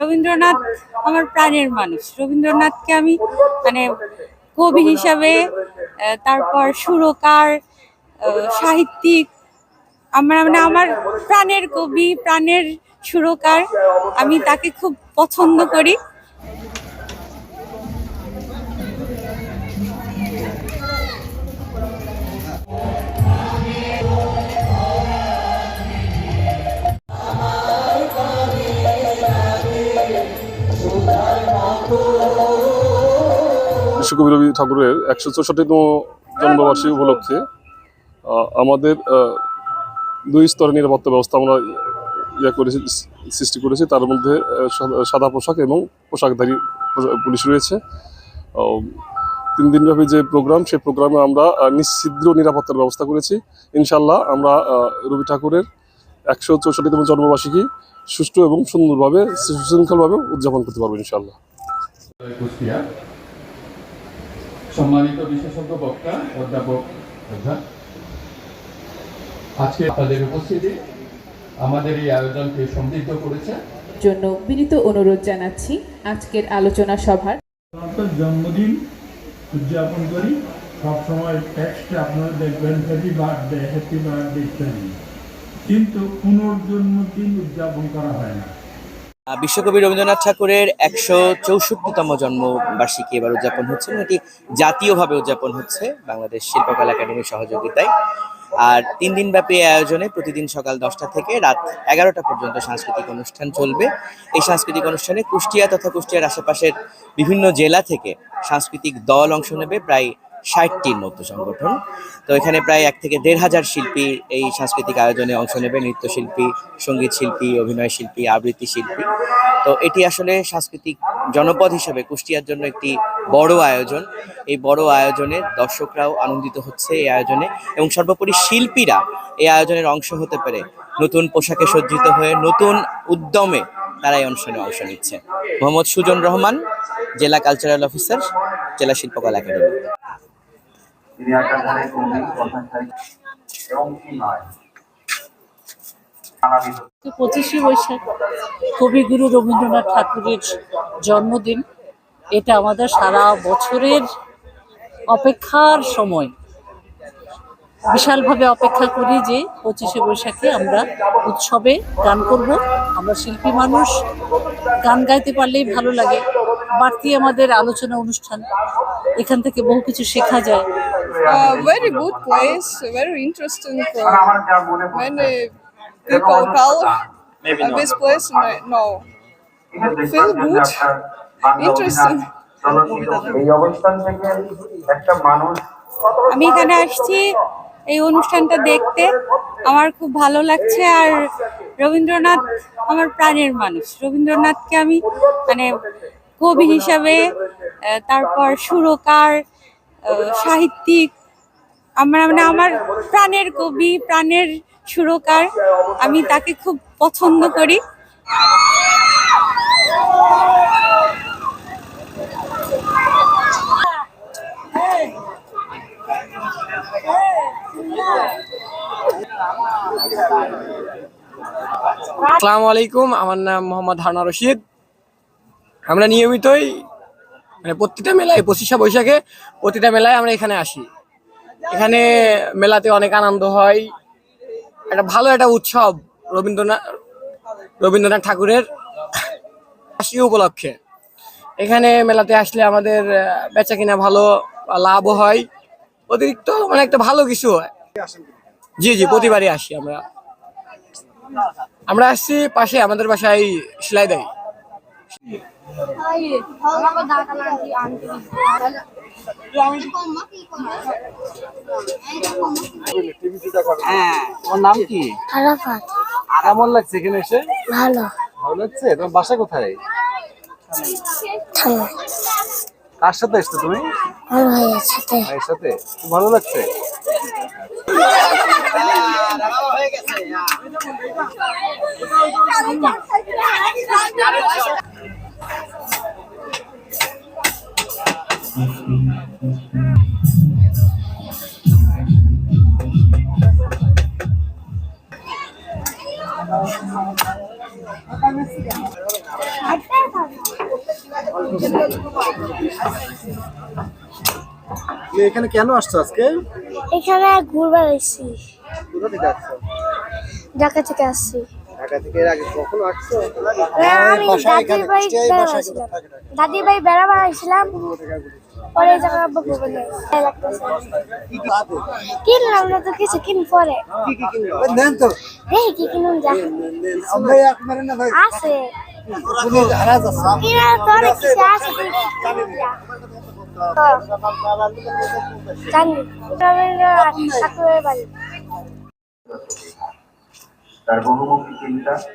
রবীন্দ্রনাথ আমার প্রাণের মানুষ। রবীন্দ্রনাথকে আমি মানে কবি হিসাবে তারপর সুরকার সাহিত্যিক, আমার মানে আমার প্রাণের কবি, প্রাণের সুরকার আমি তাকে খুব পছন্দ করি। বিশ্বকবি রবি ঠাকুরের একশো চৌষট্টিতম জন্মবার্ষিকী উপলক্ষে আমাদের দুই স্তরের নিরাপত্তা ব্যবস্থা আমরা ইয়ে করেছি সৃষ্টি করেছি। তার মধ্যে সাদা- পোশাক এবং পোশাকধারী পোশা- পুলিশ রয়েছে। তিন দিনব্যাপী যে প্রোগ্রাম সেই প্রোগ্রামে আমরা আহ, নিশ্ছিদ্র নিরাপত্তার ব্যবস্থা করেছি। ইনশাল্লাহ আমরা রবি ঠাকুরের একশো চৌষট্টিতম জন্মবার্ষিকী সুষ্ঠু এবং সুন্দরভাবে সুশৃঙ্খলভাবে উদযাপন করতে পারব ইনশাল্লাহ কুষ্টিয়া। সম্মানিত বিশেষজ্ঞ বক্তা অধ্যাপক আজকে আপনাদের উপস্থিতি আমাদের এই আয়োজনকে সমৃদ্ধ করেছে। জন্য বিনীত অনুরোধ জানাচ্ছি আজকের আলোচনা সভার। জন্মদিন উদযাপন করি। সবসময় টেক্সটে আপনারা দেখবেন হ্যাপি বার্থডে হ্যাপি বার্থডে ইত্যাদি কিন্তু পুনর্জন্মদিন উদযাপন করা হয় না। বিশ্বকবি রবীন্দ্রনাথ ঠাকুরের একশো চৌষট্টিতম জন্মবার্ষিকী এবার উদযাপন হচ্ছে এটি জাতীয়ভাবে উদযাপন হচ্ছে বাংলাদেশ শিল্পকলা একাডেমির সহযোগিতায়। আর তিন দিন ব্যাপী এই আয়োজনে প্রতিদিন সকাল দশটা থেকে রাত এগারোটা পর্যন্ত সাংস্কৃতিক অনুষ্ঠান চলবে। এই সাংস্কৃতিক অনুষ্ঠানে কুষ্টিয়া তথা কুষ্টিয়ার আশেপাশের বিভিন্ন জেলা থেকে সাংস্কৃতিক দল অংশ নেবে। প্রায় ষাটটির মতো সংগঠন। তো এখানে প্রায় এক থেকে দেড় হাজার শিল্পী এই সাংস্কৃতিক আয়োজনে অংশ নেবে। নৃত্যশিল্পী সংগীত শিল্পী অভিনয় শিল্পী, আবৃত্তি শিল্পী। তো এটি আসলে সাংস্কৃতিক জনপদ হিসেবে কুষ্টিয়ার জন্য একটি বড় আয়োজন। এই বড় আয়োজনে দর্শকরাও আনন্দিত হচ্ছে এই আয়োজনে এবং সর্বোপরি শিল্পীরা এই আয়োজনের অংশ হতে পেরে নতুন পোশাকে সজ্জিত হয়ে নতুন উদ্যমে তারা এই অনুষ্ঠানে অংশ নিচ্ছে। মোহাম্মদ সুজন রহমান, জেলা কালচারাল অফিসার, জেলা শিল্পকলা একাডেমি। তিনি একাধারে কবি কথা এবং কি নয়। পঁচিশে বৈশাখ কবিগুরু রবীন্দ্রনাথ ঠাকুরের জন্মদিন। এটা আমাদের সারা বছরের অপেক্ষার সময়। বিশালভাবে অপেক্ষা করি যে পঁচিশে বৈশাখে আমরা উৎসবে গান করব। আমরা শিল্পী মানুষ, গান গাইতে পারলেই ভালো লাগে। বাড়তি আমাদের আলোচনা অনুষ্ঠান, এখান থেকে বহু কিছু শেখা যায়। Uh, very good place, very interesting. Uh, মনে many people call uh, this place. No, Feel good. Interesting. আমি এখানে আসছি এই অনুষ্ঠানটা দেখতে আমার খুব ভালো লাগছে আর রবীন্দ্রনাথ আমার প্রাণের মানুষ রবীন্দ্রনাথকে আমি মানে কবি হিসাবে তারপর সুরকার আহ, সাহিত্যিক। আমার মানে আমার প্রাণের কবি, প্রাণের সুরকার। আমি তাকে খুব পছন্দ করি। আসসালামু আলাইকুম, আমার নাম মোহাম্মদ হারুনা রশিদ। আমরা নিয়মিতই মানে প্রতিটা মেলায়, পঁচিশে বৈশাখে প্রতিটা মেলায় আমরা এখানে আসি। এখানে মেলাতে অনেক আনন্দ হয়। একটা ভালো একটা উৎসব রবীন্দ্রনাথ রবীন্দ্রনাথ ঠাকুরের আশি উপলক্ষে। এখানে মেলাতে আসলে আমাদের বেচা কিনা ভালো লাভও হয়। অতিরিক্ত মানে একটা ভালো কিছু হয়। জি জি, প্রতিবারই আসি আমরা। আমরা আসছি পাশে আমাদের বাসায় সেলাই দেয়। তোমার নাম কি? আরাফাত। কেমন লাগছে এখানে এসে? ভালো। ভালো লাগছে? তোমার বাসা কোথায়? কার সাথে এসছো তুমি? ভাইয়ের সাথে। ভাইয়ের সাথে? খুব ভালো লাগছে? আচ্ছা এখানে কেন আসছো আজকে? এখানে ঘুরবার এসেছি কোথা থেকে আসছো? ঢাকা থেকে আসছি। ঢাকা থেকে এর আগে কখনো আসছো? দাদির বাড়ি বেড়াচ্ছিলাম দাদির বাড়ি বেড়াবার পরে এই জায়গায় আব্বা না কিনলাম না তো কিছু কিন পরে। নেন তো। দেখি কি কিনুন যা। আমরা এক মারেন না ভাই। আছে। হারাজ আছে। কিনা তো অনেক কিছু আছে তুই জানি। রবীন্দ্রনাথ তার বহুমুখী চিন্তা